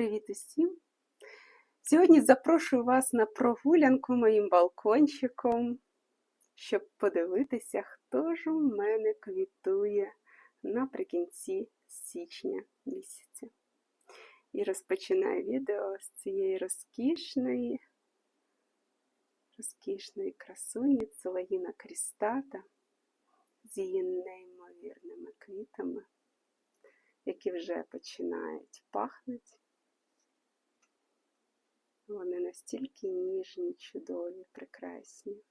Привіт усім! Сьогодні запрошую вас на прогулянку моїм балкончиком, щоб подивитися, хто ж у мене квітує наприкінці січня місяця. І розпочинаю відео з цієї розкішної, розкішної красуні Целагіна Крістата з її неймовірними квітами, які вже починають пахнути. Вони настільки ніжні, чудові, прекрасні.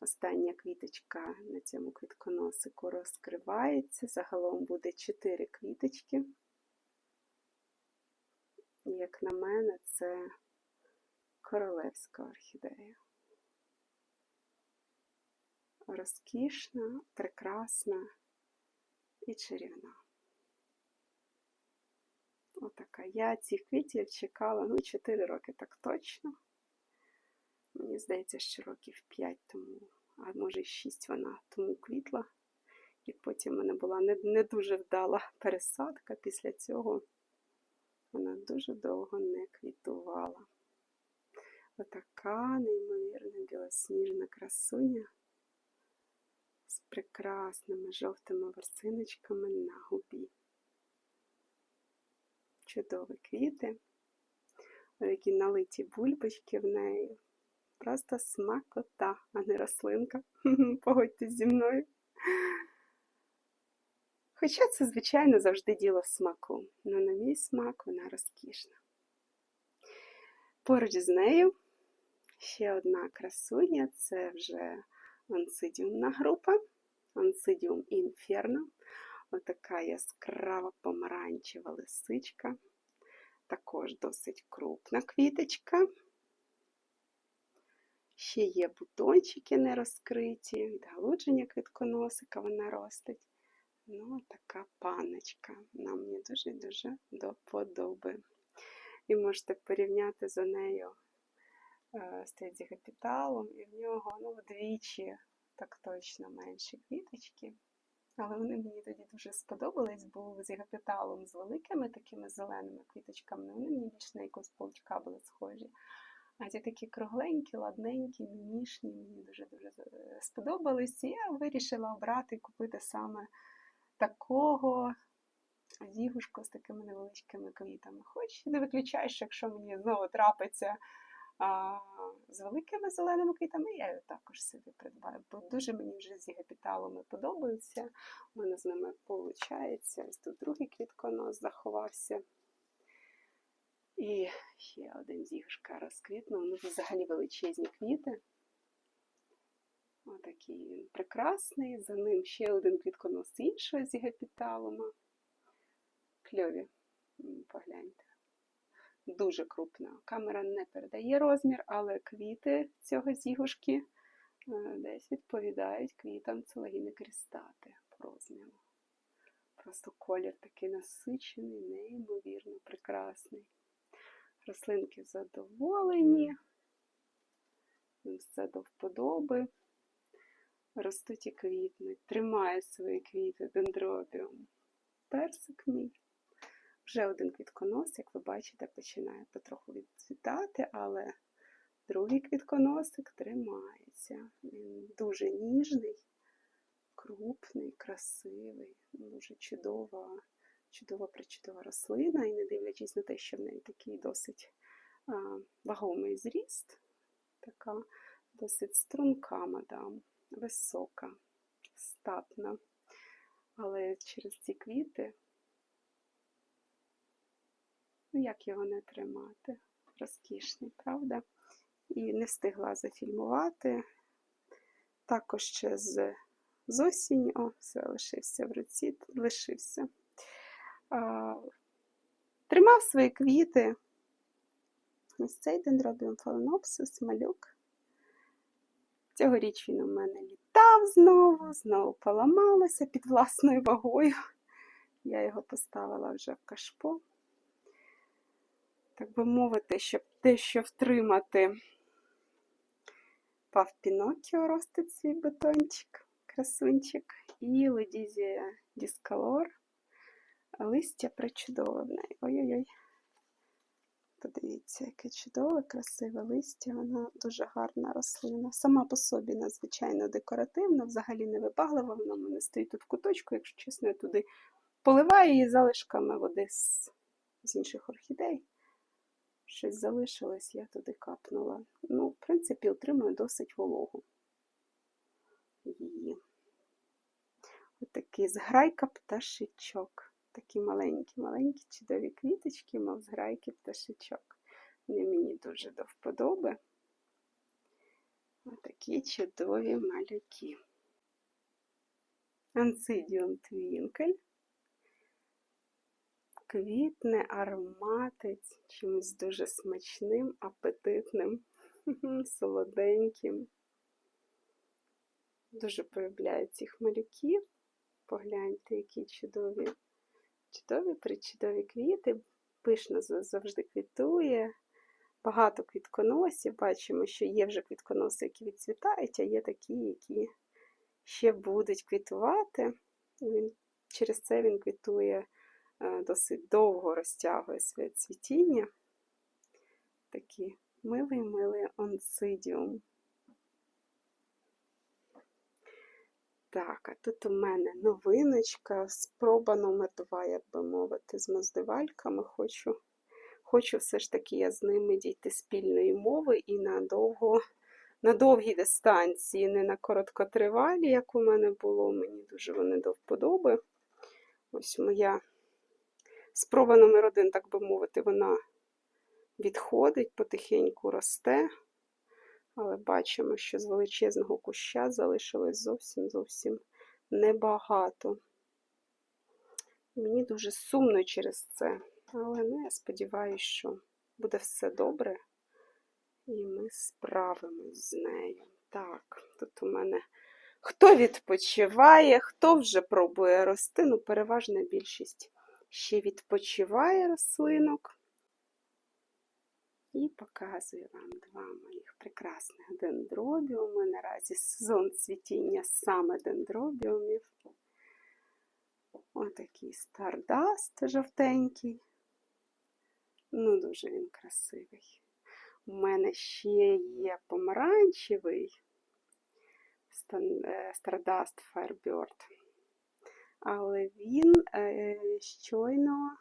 Остання квіточка на цьому квітконосику розкривається. Загалом буде 4 квіточки. Як на мене, це королевська орхідея. Розкішна, прекрасна і чарівна. Отака. Я цих квітів чекала, ну, 4 роки так точно. Мені здається, що років 5 тому, а може 6 вона тому квітла. І потім в мене була не, не дуже вдала пересадка. Після цього вона дуже довго не квітувала. Отака неймовірна білосніжна красуня з прекрасними жовтими ворсиночками на губі чудові квіти, такі налиті бульбочки в неї. Просто смакота, а не рослинка. Погодьтесь зі мною. Хоча це, звичайно, завжди діло смаку, але на мій смак вона розкішна. Поруч з нею ще одна красуня це вже онсидіумна група, онсидіум інферно. Отака яскрава помаранчева лисичка. Також досить крупна квіточка. Ще є бутончики не розкриті, відгалудження квітконосика вона ростить. Ну, така паночка. Нам мені дуже-дуже до подоби. І можете порівняти за нею е, з тедзігапіталом, і в нього ну, вдвічі так точно менші квіточки. Але вони мені тоді дуже сподобались, бо з ягопіталом з великими такими зеленими квіточками, вони мені більше на якогось паучка були схожі. А ці такі кругленькі, ладненькі, мінішні, мені дуже-дуже сподобались. І я вирішила обрати і купити саме такого зігушку з такими невеличкими квітами. Хоч не виключаю, що якщо мені знову трапиться а, з великими зеленими квітами, я її також собі придбаю, бо дуже мені вже з гепіталами подобаються. У мене з ними виходить. Ось тут другий квітконос заховався. І ще один зігушка розквітнув. Ну, взагалі величезні квіти. Отакий він прекрасний. За ним ще один квітконос іншого з гепіталума. Кльові, погляньте дуже крупна. Камера не передає розмір, але квіти цього зігушки е, десь відповідають квітам целагіни крістати по розміру. Просто колір такий насичений, неймовірно прекрасний. Рослинки задоволені, все до вподоби. Ростуть і квітнуть, тримає свої квіти дендробіум. Персик мій. Вже один квітконос, як ви бачите, починає потроху відцвітати, але другий квітконосик тримається. Він дуже ніжний, крупний, красивий, дуже чудова, чудова причудова рослина. І не дивлячись на те, що в неї такий досить вагомий зріст, така досить струнка мадам, висока, статна. Але через ці квіти. Ну, як його не тримати? Розкішний, правда? І не встигла зафільмувати. Також ще з, з осінь, о, все, лишився в руці, лишився. А, Тримав свої квіти. Ось цей дендробіум фаленопсис, малюк. Цьогоріч він у мене літав знову, знову поламалося під власною вагою. Я його поставила вже в кашпо так би мовити, щоб дещо втримати. Пав Пінокіо ростить свій бетончик, красунчик, і Ледізія Діскалор Листя причудове в неї. Ой-ой-ой. Подивіться, яке чудове, красиве листя. Вона дуже гарна рослина. Сама по собі надзвичайно декоративна, взагалі не вибаглива. Вона в мене стоїть тут в куточку, якщо чесно, я туди поливаю її залишками води з, з інших орхідей. Щось залишилось, я туди капнула. Ну, в принципі, отримую досить вологу. Її. Отакий зграйка пташечок. Такі маленькі, маленькі чудові квіточки, мов зграйки пташечок. Вони мені дуже до вподоби. Отакі чудові малюки. Анцидіум твінкель. Квітне, ароматить чимось дуже смачним, апетитним, солоденьким. Дуже полюбляю цих малюків. Погляньте, які чудові, чудові, причудові квіти. Пишно завжди квітує. Багато квітконосів. Бачимо, що є вже квітконоси, які відцвітають, а є такі, які ще будуть квітувати. Через це він квітує досить довго розтягує своє цвітіння. Такий милий-милий онцидіум. Так, а тут у мене новиночка, спроба номер два, як би мовити, з моздивальками. Хочу, хочу все ж таки я з ними дійти спільної мови і надовго, на довгій дистанції, не на короткотривалі, як у мене було. Мені дуже вони до вподоби. Ось моя спроба номер один, так би мовити, вона відходить, потихеньку росте. Але бачимо, що з величезного куща залишилось зовсім зовсім небагато. Мені дуже сумно через це. Але ну, я сподіваюся, що буде все добре. І ми справимось з нею. Так, тут у мене хто відпочиває, хто вже пробує рости. Ну, переважна більшість ще відпочиває рослинок. І показую вам два моїх прекрасних дендробіуми. Наразі сезон цвітіння саме дендробіумів. Отакий стардаст жовтенький. Ну, дуже він красивий. У мене ще є помаранчевий Stardust Firebird. Але він е, щойно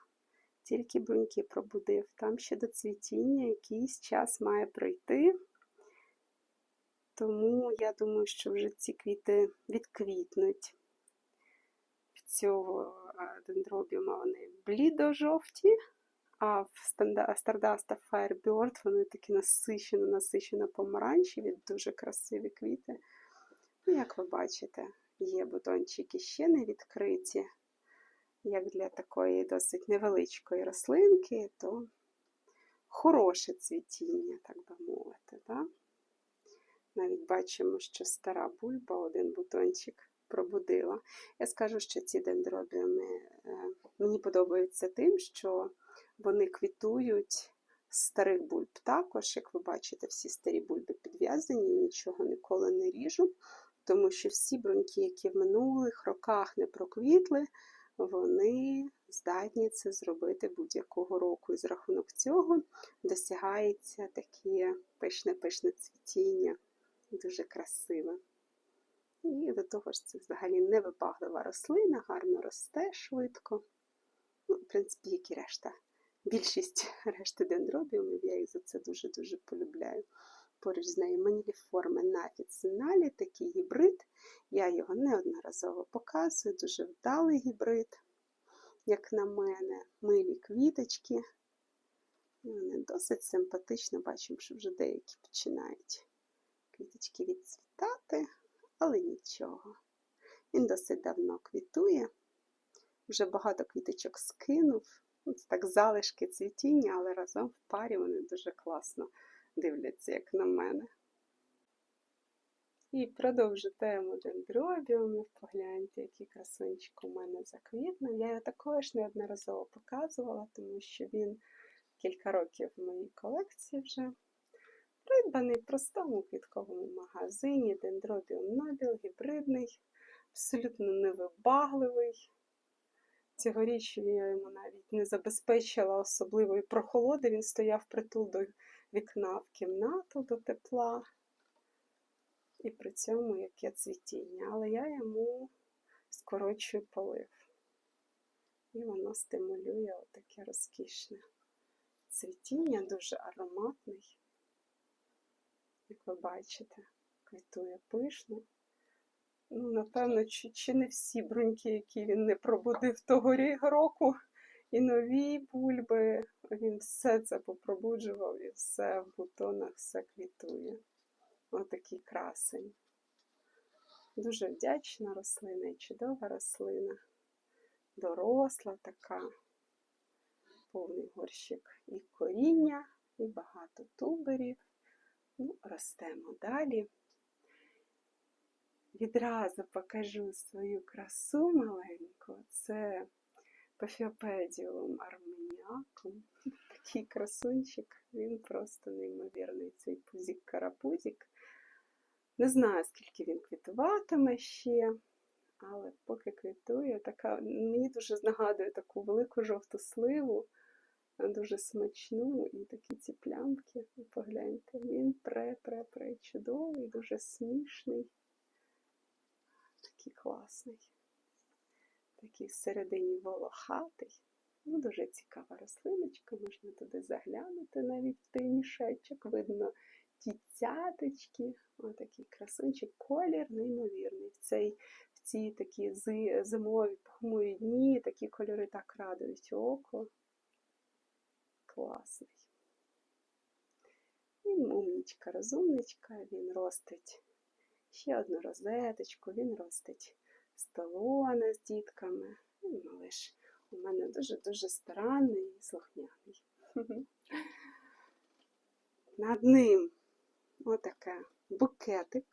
тільки бруньки пробудив. Там ще до цвітіння якийсь час має пройти. Тому я думаю, що вже ці квіти відквітнуть. В цього дендробіума вони блідо-жовті, а в Stardust Firebird вони такі насичено, насичено помаранчеві, дуже красиві квіти. Ну, як ви бачите, є бутончики ще не відкриті як для такої досить невеличкої рослинки, то хороше цвітіння, так би мовити. Да? Навіть бачимо, що стара бульба один бутончик пробудила. Я скажу, що ці дендробіуми е, мені подобаються тим, що вони квітують старих бульб також, як ви бачите, всі старі бульби підв'язані, нічого ніколи не ріжу, тому що всі бруньки, які в минулих роках не проквітли, вони здатні це зробити будь-якого року. І з рахунок цього досягається таке пишне-пишне цвітіння, дуже красиве. І до того ж, це взагалі невибаглива рослина, гарно росте швидко. Ну, В принципі, як і решта. Більшість решти дендробіумів, я їх за це дуже-дуже полюбляю. Поруч з нею маніліформи на фіциналі, такий гібрид. Я його неодноразово показую, дуже вдалий гібрид, як на мене, милі квіточки. Вони досить симпатично, бачимо, що вже деякі починають квіточки відцвітати, але нічого. Він досить давно квітує, вже багато квіточок скинув. Це так залишки цвітіння, але разом в парі вони дуже класно дивляться, як на мене. І продовжу тему дендробіумів. Погляньте, який красунчик у мене заквітнув. Я його також неодноразово показувала, тому що він кілька років в моїй колекції вже. Придбаний в простому квітковому магазині, дендробіум Нобіл, гібридний, абсолютно невибагливий. Цьогоріч я йому навіть не забезпечила особливої прохолоди. Він стояв притул до вікна в кімнату до тепла. І при цьому яке цвітіння. Але я йому скорочую полив. І воно стимулює отаке розкішне цвітіння, дуже ароматний. Як ви бачите, квітує пишно. Ну, напевно, чи, чи не всі бруньки, які він не пробудив того року, і нові бульби, він все це попробуджував і все в бутонах, все квітує. Отакий красень. Дуже вдячна рослина і чудова рослина. Доросла така, повний горщик і коріння, і багато туберів. Ну, ростемо далі. Відразу покажу свою красу маленьку. Це Пафіопедіум арменіакум. Такий красунчик, він просто неймовірний. Цей пузік-карапузік. Не знаю, скільки він квітуватиме ще, але поки квітує, така, мені дуже нагадує таку велику жовту сливу, дуже смачну, і такі ці плямки, погляньте, він пре-пре-пре чудовий, дуже смішний, такий класний, такий всередині волохатий. Ну, дуже цікава рослиночка, можна туди заглянути навіть в той мішечок, видно ті цяточки, отакий красунчик, колір неймовірний. В, цей, в ці такі зимові похмурі дні такі кольори так радують око. Класний. Він умнічка, розумничка, він ростить ще одну розеточку, він ростить столони з дітками. Малиш у мене дуже-дуже старанний і слухняний. Над ним отаке букетик.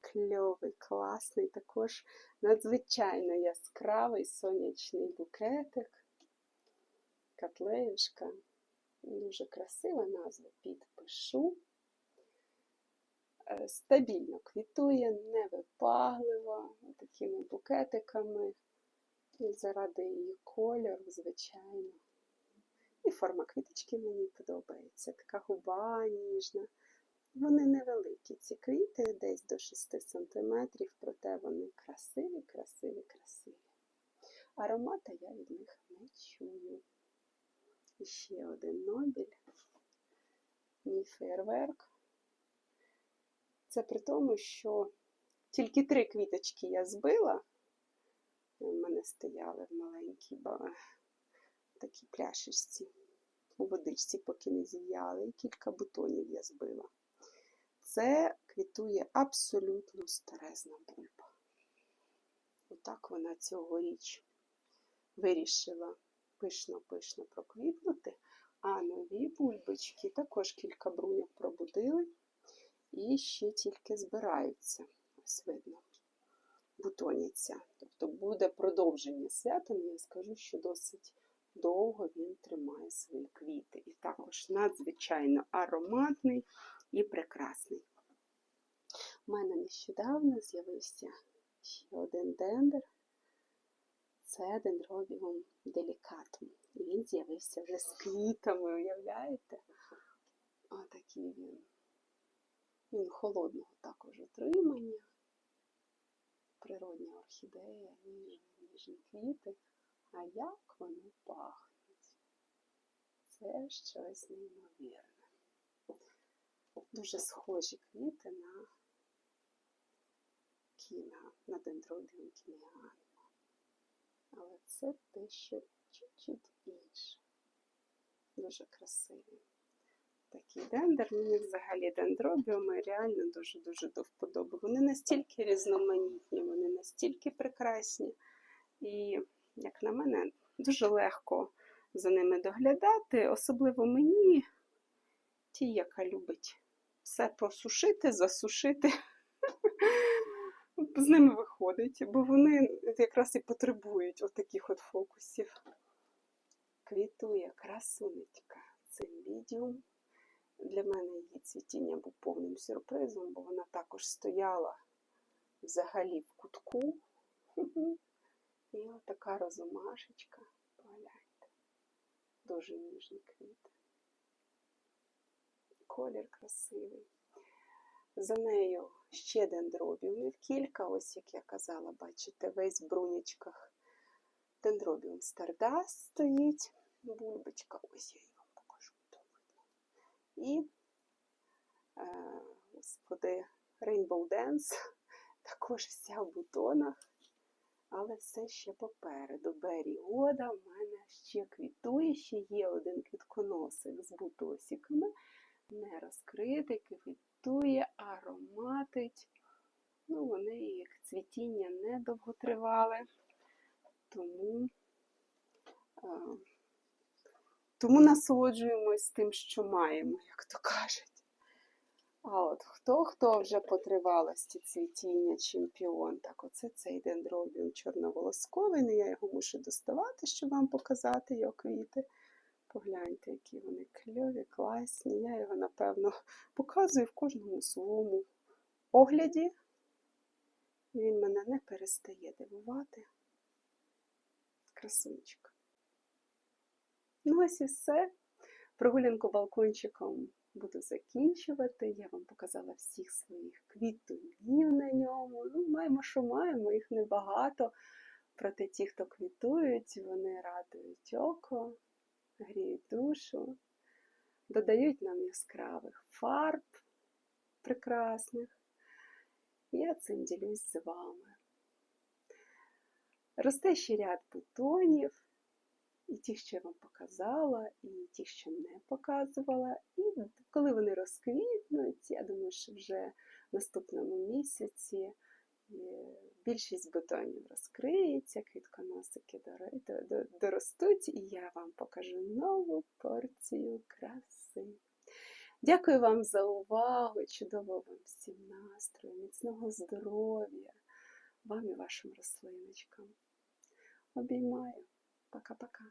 Кльовий, класний, також надзвичайно яскравий сонячний букетик. Котлеюшка. Дуже красива назва, підпишу. Е, Стабільно квітує, невипагливо, такими букетиками. І заради її кольору, звичайно. І форма квіточки мені подобається. Така губа ніжна. Вони невеликі, ці квіти, десь до 6 см, проте вони красиві, красиві, красиві. Аромата я від них не чую. І ще один Нобіль. Мій фейерверк. Це при тому, що тільки три квіточки я збила. У мене стояли в маленькій такій пляшечці у водичці, поки не зів'яли, і кілька бутонів я збила. Це квітує абсолютно старезна бульба. Отак вона цьогоріч вирішила пишно-пишно проквітнути, а нові бульбочки також кілька бруньок пробудили і ще тільки збираються. Ось видно, бутоняться. Тобто буде продовження свята, але я скажу, що досить довго він тримає свої квіти. І також надзвичайно ароматний і прекрасний. У мене нещодавно з'явився ще один дендер. Це дендробіум делікатум. І він з'явився вже з квітами, уявляєте? Отакий він. Він холодного також отримання. Природня орхідея, ніжні, ніжні квіти. А як вони пахнуть? Це щось неймовірне. Дуже схожі квіти на кіна, на дендробіум кінеану. Але це те, що чуть-чуть інше. Дуже красиві. Такий дендер, мені взагалі дендробіуми реально дуже-дуже до вподоби. Вони настільки різноманітні, вони настільки прекрасні. І, як на мене, дуже легко за ними доглядати, особливо мені, ті, яка любить все просушити, засушити. З ними виходить, бо вони якраз і потребують отаких от фокусів. Квітує красунечка цимбідіум. Для мене її цвітіння був повним сюрпризом, бо вона також стояла взагалі в кутку. І отака розумашечка, погляньте, дуже ніжні квіти. Колір красивий. За нею ще дендробіумів кілька, ось як я казала, бачите, весь в брунячках. Дендробіум Стардаст стоїть, бульбочка, ось я вам покажу. то видно. І, е, господи, Rainbow Dance також вся в бутонах, але все ще попереду. Бері Года в мене ще квітує, ще є один квітконосик з бутосиками, не розкритий, квітує, ароматить. Ну, вони як цвітіння не довготривале, тому, а, тому насолоджуємось тим, що маємо, як то кажуть. А от хто хто вже по тривалості цвітіння чемпіон, так оце цей дендробіум чорноволосковий, не я його мушу доставати, щоб вам показати його квіти. Погляньте, які вони кльові, класні. Я його, напевно, показую в кожному своєму огляді. Він мене не перестає дивувати. Красунчик. Ну, ось і все. Прогулянку балкончиком буду закінчувати. Я вам показала всіх своїх квітунів на ньому. Ну, маємо, що маємо, їх небагато. Проте ті, хто квітують, вони радують око, гріють душу, додають нам яскравих фарб прекрасних. Я цим ділюсь з вами. Росте ще ряд бутонів, і ті, що я вам показала, і ті, що не показувала. І коли вони розквітнуть, я думаю, що вже в наступному місяці е, більшість бутонів розкриється, квітконосики дор- до- до- доростуть, і я вам покажу нову порцію краси. Дякую вам за увагу, чудового вам всім настрою, міцного здоров'я, вам і вашим рослиночкам. Обіймаю. Пока-пока.